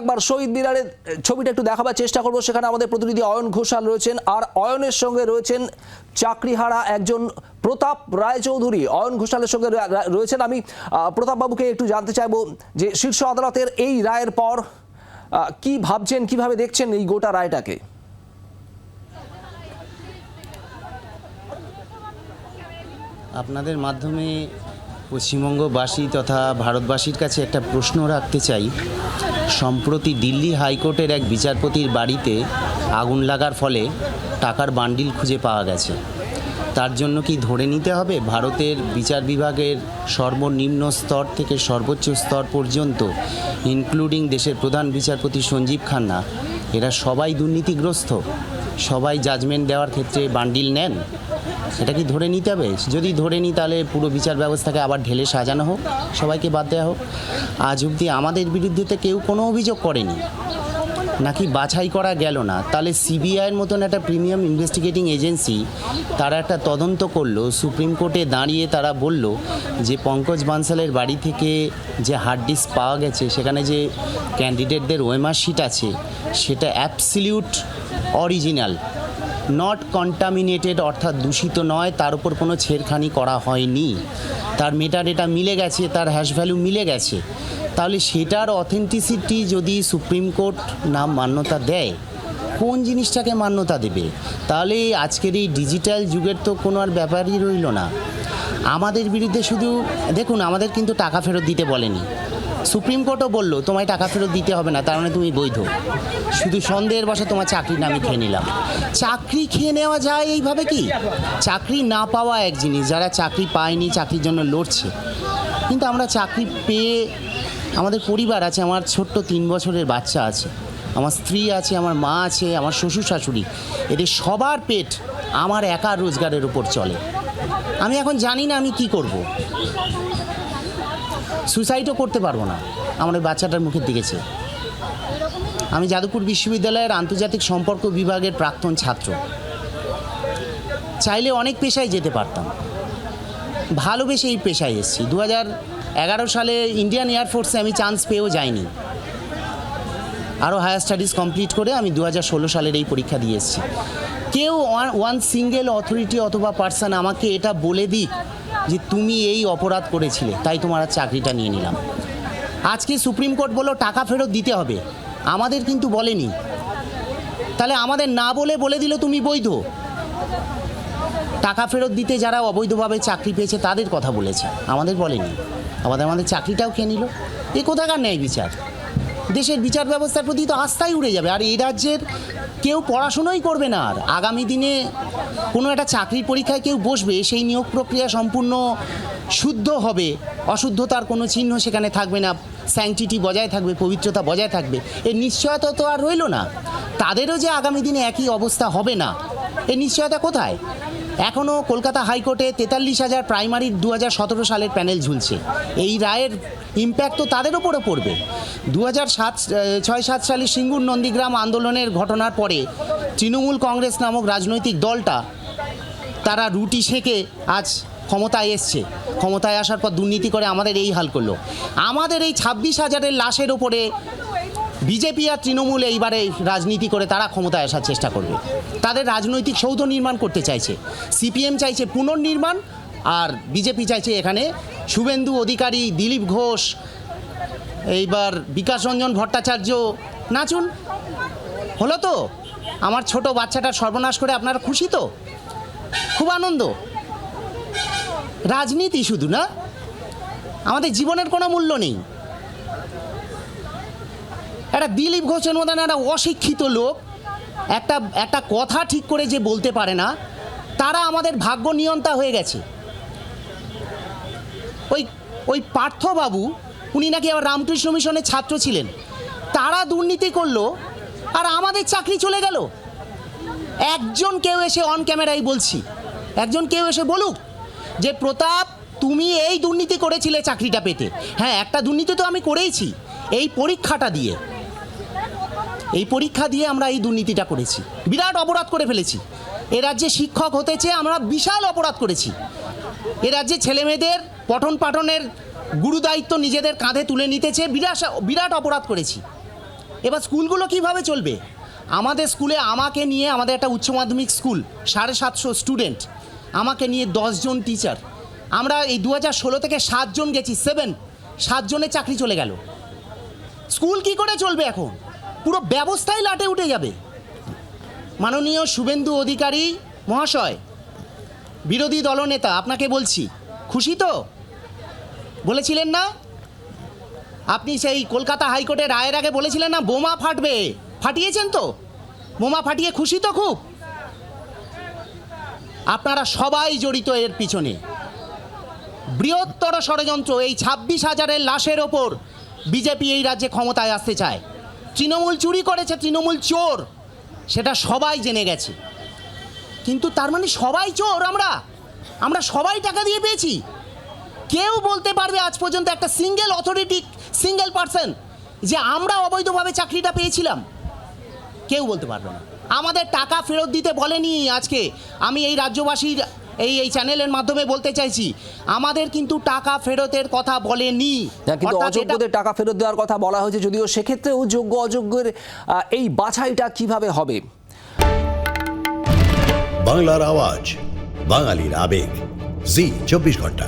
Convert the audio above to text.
একবার শহীদ মিনারের ছবিটা একটু দেখাবার চেষ্টা করব। সেখানে আমাদের প্রতিনিধি অয়ন ঘোষাল রয়েছেন আর অয়নের সঙ্গে রয়েছেন চাকরিহারা একজন প্রতাপ রায়চৌধুরী। অয়ন ঘোষালের সঙ্গে রয়েছেন আমি। প্রতাপবাবুকে একটু জানতে চাইব যে শীর্ষ আদালতের এই রায়ের পর কি ভাবছেন, কীভাবে দেখছেন এই গোটা রায়টাকে? আপনাদের মাধ্যমে পশ্চিমবঙ্গবাসী তথা ভারতবাসীর কাছে একটা প্রশ্ন রাখতে চাই। সম্প্রতি দিল্লি হাইকোর্টের এক বিচারপতির বাড়িতে আগুন লাগার ফলে টাকার বান্ডিল খুঁজে পাওয়া গেছে। তার জন্য কি ধরে নিতে হবে? ভারতের বিচার বিভাগের সর্বনিম্ন স্তর থেকে সর্বোচ্চ স্তর পর্যন্ত ইনক্লুডিং দেশের প্রধান বিচারপতি সঞ্জীব খান্না, এরা সবাই দুর্নীতিগ্রস্ত? সবাই জাজমেন্ট দেওয়ার ক্ষেত্রে বান্ডিল নেন? এটা কি ধরে নিতে হবে? যদি ধরে নিই তাহলে পুরো বিচার ব্যবস্থাকে আবার ঢেলে সাজানো হোক, সবাইকে বাদ দেওয়া হোক। আজ অবধি আমাদের বিরুদ্ধে তো কেউ কোনো অভিযোগ করেনি। নাকি বাছাই করা গেল না? তাহলে সিবিআইয়ের মতন একটা প্রিমিয়াম ইনভেস্টিগেটিং এজেন্সি, তারা একটা তদন্ত করল, সুপ্রিম কোর্টে দাঁড়িয়ে তারা বলল যে পঙ্কজ বানসালের বাড়ি থেকে যে হার্ড ডিস্ক পাওয়া গেছে, সেখানে যে ক্যান্ডিডেটদের ওয়েমার শিট আছে, সেটা অ্যাবসলিউট অরিজিনাল নট কন্টামিনেটেড অর্থাৎ দূষিত নয়, তার উপর কোনো ছেড়খানি করা হয়নি। তার মেটাডেটা মিলে গেছে, তার হ্যাশ ভ্যালু মিলে গেছে। তাহলে সেটার অথেন্টিসিটি যদি সুপ্রিম কোর্ট নাম মান্যতা দেয়, কোন জিনিসটাকে মান্যতা দেবে? তাহলে আজকের এই ডিজিটাল যুগের তো কোনো আর ব্যাপারই রইল না। আমাদের বিরুদ্ধে শুধু, দেখুন, আমাদের কিন্তু টাকা ফেরত দিতে বলেনি। সুপ্রিম কোর্টও বলল, তোমায় টাকা ফেরত দিতে হবে না, তার মানে তুমি বৈধ। শুধু সন্দেহের বসে তোমার চাকরিটা আমি খেয়ে নিলাম। চাকরি খেয়ে নেওয়া যায় এইভাবে কি? চাকরি না পাওয়া এক জিনিস, যারা চাকরি পায়নি, চাকরির জন্য লড়ছে। কিন্তু আমরা চাকরি পেয়ে, আমাদের পরিবার আছে, আমার ছোট্ট তিন বছরের বাচ্চা আছে, আমার স্ত্রী আছে, আমার মা আছে, আমার শ্বশুর শাশুড়ি, এদের সবার পেট আমার একা রোজগারের উপর চলে। আমি এখন জানি না আমি কি করব। সুসাইডও করতে পারব না। আমার ওই বাচ্চাটার মুখের দিকে দিকেছে আমি যাদবপুর বিশ্ববিদ্যালয়ের আন্তর্জাতিক সম্পর্ক বিভাগের প্রাক্তন ছাত্র। চাইলে অনেক পেশায় যেতে পারতাম। ভালোবেসে এই পেশায় এসেছি। দু এগারো সালে ইন্ডিয়ান এয়ারফোর্সে আমি চান্স পেয়েও যাইনি। আরও হায়ার স্টাডিজ কমপ্লিট করে আমি দু সালের এই পরীক্ষা দিয়ে এসেছি। কেউ ওয়ান সিঙ্গেল অথরিটি অথবা পার্সন আমাকে এটা বলে দিক যে তুমি এই অপরাধ করেছিলে, তাই তোমার আর চাকরিটা নিয়ে নিলাম। আজকে সুপ্রিম কোর্ট বলল, টাকা ফেরত দিতে হবে। আমাদের কিন্তু বলেনি। তাহলে আমাদের না বলে বলে দিল তুমি বৈধ। টাকা ফেরত দিতে যারা অবৈধভাবে চাকরি পেয়েছে, তাদের কথা বলেছে। আমাদের বলেনি। আমাদের আমাদের চাকরিটাও খেয়ে নিল। এ কোথাকার ন্যায় বিচার? দেশের বিচার ব্যবস্থার প্রতি তো আস্থাই উড়ে যাবে। আর এই রাজ্যের কেউ পড়াশুনোই করবে না আর। আগামী দিনে কোনো একটা চাকরির পরীক্ষায় কেউ বসবে, সেই নিয়োগ প্রক্রিয়া সম্পূর্ণ শুদ্ধ হবে। অশুদ্ধতার কোনো চিহ্ন সেখানে থাকবে না। স্যাংটিটি বজায় থাকবে, পবিত্রতা বজায় থাকবে। এর নিশ্চয়তা তো আর রইল না। তাদেরও যে আগামী দিনে একই অবস্থা হবে না। এর নিশ্চয়তা কোথায়? এখনও কলকাতা হাইকোর্টে তেতাল্লিশ হাজার প্রাইমারির দু হাজার সতেরো সালের প্যানেল ঝুলছে। এই রায়ের ইম্প্যাক্ট তো তাদের ওপরে পড়বে। দু হাজার সাত ছয় সাত সালে সিঙ্গুর নন্দীগ্রাম আন্দোলনের ঘটনার পরে তৃণমূল কংগ্রেস নামক রাজনৈতিক দলটা তারা রুটি সেঁকে আজ ক্ষমতায় এসছে। ক্ষমতায় আসার পর দুর্নীতি করে আমাদের এই হাল করল। আমাদের এই ছাব্বিশ হাজারের লাশের ওপরে বিজেপি আর তৃণমূল এইবারে রাজনীতি করে তারা ক্ষমতায় আসার চেষ্টা করবে। তাদের রাজনৈতিক সৌধ নির্মাণ করতে চাইছে। সিপিএম চাইছে পুনর্নির্মাণ আর বিজেপি চাইছে এখানে শুভেন্দু অধিকারী, দিলীপ ঘোষ, এইবার বিকাশ রঞ্জন ভট্টাচার্য। নাচুন। হলো তো? আমার ছোট বাচ্চাটা সর্বনাশ করে আপনারা খুশি তো? খুব আনন্দ। রাজনীতি শুধু না? আমাদের জীবনের কোনো মূল্য নেই। একটা দিলীপ ঘোষের মতন একটা অশিক্ষিত লোক। একটা একটা কথা ঠিক করে যে বলতে পারে না, তারা আমাদের ভাগ্য নিয়ন্তা হয়ে গেছে। ওই ওই পার্থবাবু, উনি নাকি আবার রামকৃষ্ণ মিশনের ছাত্র ছিলেন। তারা দুর্নীতি করল, আর আমাদের চাকরি চলে গেল। একজন কেউ এসে অন ক্যামেরায় বলছি। একজন কেউ এসে বলুক যে, প্রতাপ, তুমি এই দুর্নীতি করেছিলে চাকরিটা পেতে। হ্যাঁ একটা দুর্নীতি তো আমি করেইছি, এই পরীক্ষাটা দিয়ে। এই পরীক্ষা দিয়ে আমরা এই দুর্নীতিটা করেছি। বিরাট অপরাধ করে ফেলেছি। এ রাজ্যে শিক্ষক হতে চেয়ে আমরা বিশাল অপরাধ করেছি। এ রাজ্যে ছেলেমেয়েদের পঠন পাঠনের গুরুদায়িত্ব নিজেদের কাঁধে তুলে নিতে চেয়ে বিরাট বিরাট অপরাধ করেছি। এবার স্কুলগুলো কীভাবে চলবে? আমাদের স্কুলে আমাকে নিয়ে, আমাদের একটা উচ্চ মাধ্যমিক স্কুল, সাড়ে সাতশো স্টুডেন্ট। আমাকে নিয়ে দশজন টিচার। আমরা এই দু হাজার ষোলো থেকে সাতজন গেছি, সেভেন সাতজনের চাকরি চলে গেল। স্কুল কি করে চলবে এখন? পুরো ব্যবস্থাই লাটে উঠে যাবে। মাননীয় শুভেন্দু অধিকারী, মহাশয়, বিরোধী দলনেতা, আপনাকে বলছি, খুশি তো? বলেছিলেন না? আপনি সেই কলকাতা হাইকোর্টের রায়ের আগে বলেছিলেন না, বোমা ফাটবে। ফাটিয়েছেন তো? বোমা ফাটিয়ে খুশি তো খুব? আপনারা সবাই জড়িত এর পিছনে। বৃহত্তর ষড়যন্ত্র এই ছাব্বিশ হাজারের লাশের ওপর বিজেপি এই রাজ্যে ক্ষমতায় আসতে চায়। তৃণমূল চুরি করেছে, তৃণমূল চোর। সেটা সবাই জেনে গেছে। কিন্তু তার মানে সবাই চোর আমরা? আমরা সবাই টাকা দিয়ে পেয়েছি। কেউ বলতে পারবে আজ পর্যন্ত একটা সিঙ্গেল অথরিটি সিঙ্গেল পার্সন যে আমরা অবৈধভাবে চাকরিটা পেয়েছিলাম। কেউ বলতে পারবে না। আমাদের টাকা ফেরত দিতে বলেনি আজকে। আমি এই রাজ্যবাসীর এই এই চ্যানেলের মাধ্যমে বলতে চাইছি আমাদের কিন্তু টাকা ফেরতের কথা বলেনি। কিন্তু অযোগ্যদের টাকা ফেরত দেওয়ার কথা বলা হয়েছে যদিও সেক্ষেত্রেও যোগ্য অযোগ্যের এই বাছাইটা কীভাবে হবে? বাংলার আওয়াজ বাঙালির আবেগ জি চব্বিশ ঘণ্টা।